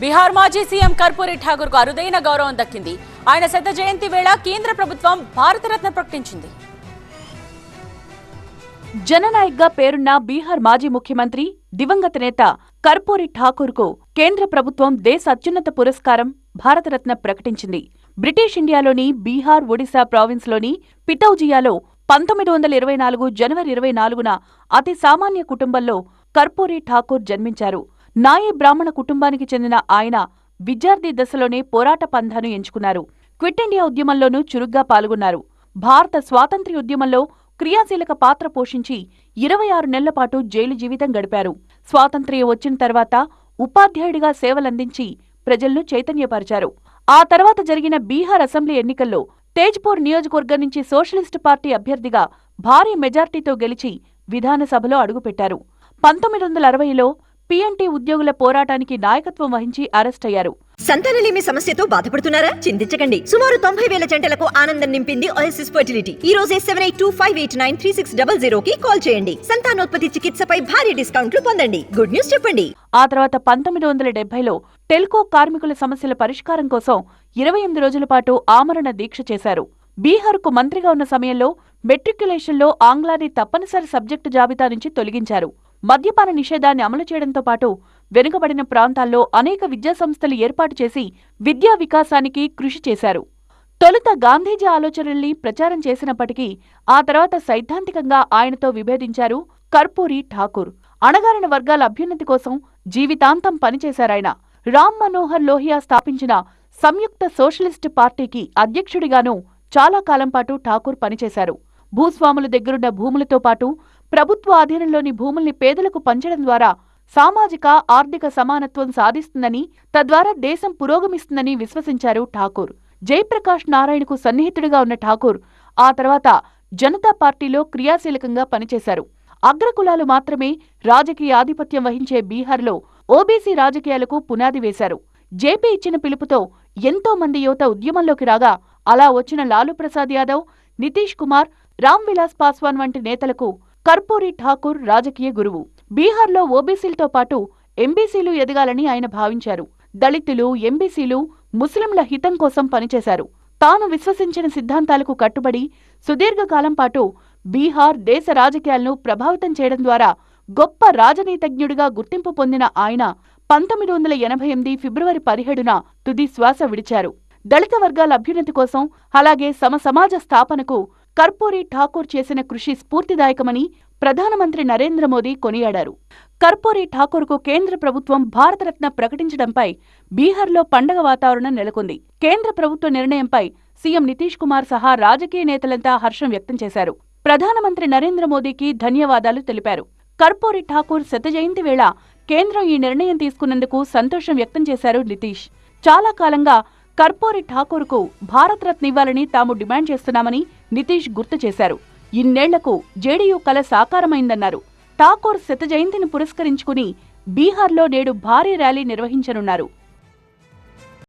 బీహార్ మాజీ సీఎం కర్పూరి ఠాకూర్కు అరుదైన గౌరవం దక్కింది. ఆయన శత జయంతి వేళ కేంద్ర ప్రభుత్వం భారతరత్న ప్రకటించింది. జననాయక్గా పేరున్న బీహార్ మాజీ ముఖ్యమంత్రి దివంగత నేత కర్పూరి ఠాకూర్కు కేంద్ర ప్రభుత్వం దేశ అత్యున్నత పురస్కారం భారతరత్న ప్రకటించింది. బ్రిటిష్ ఇండియాలోని బీహార్ ఒడిశా ప్రావిన్స్లోని పితౌజియాలో పంతొమ్మిది వందల ఇరవై నాలుగు జనవరి ఇరవై నాలుగున అతి సామాన్య కుటుంబంలో కర్పూరి ఠాకూర్ జన్మించారు. నాయే బ్రాహ్మణ కుటుంబానికి చెందిన ఆయన విద్యార్థి దశలోనే పోరాట పంథాను ఎంచుకున్నారు. క్విట్ ఇండియా ఉద్యమంలోనూ చురుగ్గా పాల్గొన్నారు. భారత స్వాతంత్ర్య ఉద్యమంలో క్రియాశీలక పాత్ర పోషించి ఇరవై ఆరు నెలల పాటు జైలు జీవితం గడిపారు. స్వాతంత్ర్యం వచ్చిన తర్వాత ఉపాధ్యాయుడిగా సేవలందించి ప్రజలను చైతన్యపరిచారు. ఆ తర్వాత జరిగిన బీహార్ అసెంబ్లీ ఎన్నికల్లో తేజ్పూర్ నియోజకవర్గం నుంచి సోషలిస్టు పార్టీ అభ్యర్థిగా భారీ మెజార్టీతో గెలిచి విధానసభలో అడుగుపెట్టారు. పంతొమ్మిది వందల అరవైలో పీఎన్టీ ఉద్యోగుల పోరాటానికి నాయకత్వం వహించి అరెస్టయ్యారు సంతానలేమి సమస్యతో బాధపడుతున్నారా? చింతించకండి. సుమారు తొంభై వేల జంటలకు ఆనందం నింపింది ఓఎస్ఎస్ ఫర్టిలిటీ ఈ రోజే seven eight two five eight nine three six double zero కి కాల్ చేయండి. సంతానోత్పత్తి చికిత్సపై భారీ డిస్కౌంట్లు పొందండి. గుడ్ న్యూస్ చెప్పండి. ఆ తర్వాత పంతొమ్మిది వందల డెబ్బైలో టెల్కో కార్మికుల సమస్యల పరిష్కారం కోసం ఇరవై ఎనిమిది రోజుల పాటు ఆమరణ దీక్ష చేశారు. బీహార్కు మంత్రిగా ఉన్న సమయంలో మెట్రిక్యులేషన్లో ఆంగ్లాన్ని తప్పనిసరి సబ్జెక్టు జాబితా నుంచి తొలగించారు. మద్యపాన నిషేధాన్ని అమలు చేయడంతో పాటు వెనుకబడిన ప్రాంతాల్లో అనేక విద్యాసంస్థలు ఏర్పాటు చేసి విద్యా వికాసానికి కృషి చేశారు. తొలుత గాంధీజీ ఆలోచనల్ని ప్రచారం చేసినప్పటికీ ఆ తర్వాత సైద్ధాంతికంగా ఆయనతో విభేదించారు కర్పూరి ఠాకూర్. అణగారిన వర్గాల అభ్యున్నతి కోసం జీవితాంతం పనిచేశారాయన. రామ్ మనోహర్ లోహియా స్థాపించిన సంయుక్త సోషలిస్టు పార్టీకి అధ్యక్షుడిగానూ చాలా కాలం పాటు ఠాకూర్ పనిచేశారు. భూస్వాముల దగ్గరున్న భూములతో పాటు ప్రభుత్వ ఆధీనంలోని భూముల్ని పేదలకు పంచడం ద్వారా సామాజిక ఆర్థిక సమానత్వం సాధిస్తుందని తద్వారా దేశం పురోగమిస్తుందని విశ్వసించారు ఠాకూర్. జయప్రకాష్ నారాయణకు సన్నిహితుడిగా ఉన్న ఠాకూర్ ఆ తర్వాత జనతా పార్టీలో క్రియాశీలకంగా పనిచేశారు. అగ్రకులాలు మాత్రమే రాజకీయ ఆధిపత్యం వహించే బీహార్లో ఓబీసీ రాజకీయాలకు పునాది వేశారు. జేపీ ఇచ్చిన పిలుపుతో ఎంతో మంది యువత ఉద్యమంలోకి రాగా అలా వచ్చిన లాలూ ప్రసాద్ యాదవ్ నితీష్ కుమార్ రామ్ విలాస్ పాస్వాన్ వంటి నేతలకు కర్పూరి ఠాకూర్ రాజకీయ గురువు. బీహార్లో ఓబీసీలతో పాటు ఎంబీసీలు ఎదగాలని ఆయన భావించారు. దళితులు ఎంబీసీలు ముస్లింల హితం కోసం పనిచేశారు. తాను విశ్వసించిన సిద్ధాంతాలకు కట్టుబడి సుదీర్ఘకాలం పాటు బీహార్ దేశ రాజకీయాలను ప్రభావితం చేయడం ద్వారా గొప్ప రాజనీతజ్ఞుడిగా గుర్తింపు పొందిన ఆయన పంతొమ్మిది వందల ఎనభై ఎనిమిది ఫిబ్రవరి పదిహేడున తుది శ్వాస విడిచారు. దళిత వర్గాల అభ్యున్నతి కోసం అలాగే సమ సమాజ స్థాపనకు కర్పూరి ఠాకూర్ చేసిన కృషి స్ఫూర్తిదాయకమని ప్రధానమంత్రి నరేంద్ర మోదీ కొనియాడారు. కర్పూరి ఠాకూర్కు కేంద్ర ప్రభుత్వం భారతరత్న ప్రకటించడంపై బీహార్లో పండగ వాతావరణం నెలకొంది. కేంద్ర ప్రభుత్వ నిర్ణయంపై సీఎం నితీష్ కుమార్ సహా రాజకీయ నేతలంతా హర్షం వ్యక్తం చేశారు. ప్రధానమంత్రి నరేంద్ర మోదీకి ధన్యవాదాలు తెలిపారు. కర్పూరి ఠాకూర్ శత జయంతి వేళ కేంద్రం ఈ నిర్ణయం తీసుకున్నందుకు సంతోషం వ్యక్తం చేశారు నితీష్. చాలా కాలంగా కర్పూరి ఠాకూర్కు భారతరత్న ఇవ్వాలని తాము డిమాండ్ చేస్తున్నామని నితీష్ గుర్తు చేశారు. ఇన్నేళ్ళకు జేడీయూ కల సాకారమైందన్నారు. ఠాకూర్ శత జయంతిని పురస్కరించుకుని బీహార్లో నేడు భారీ ర్యాలీ నిర్వహించనున్నారు.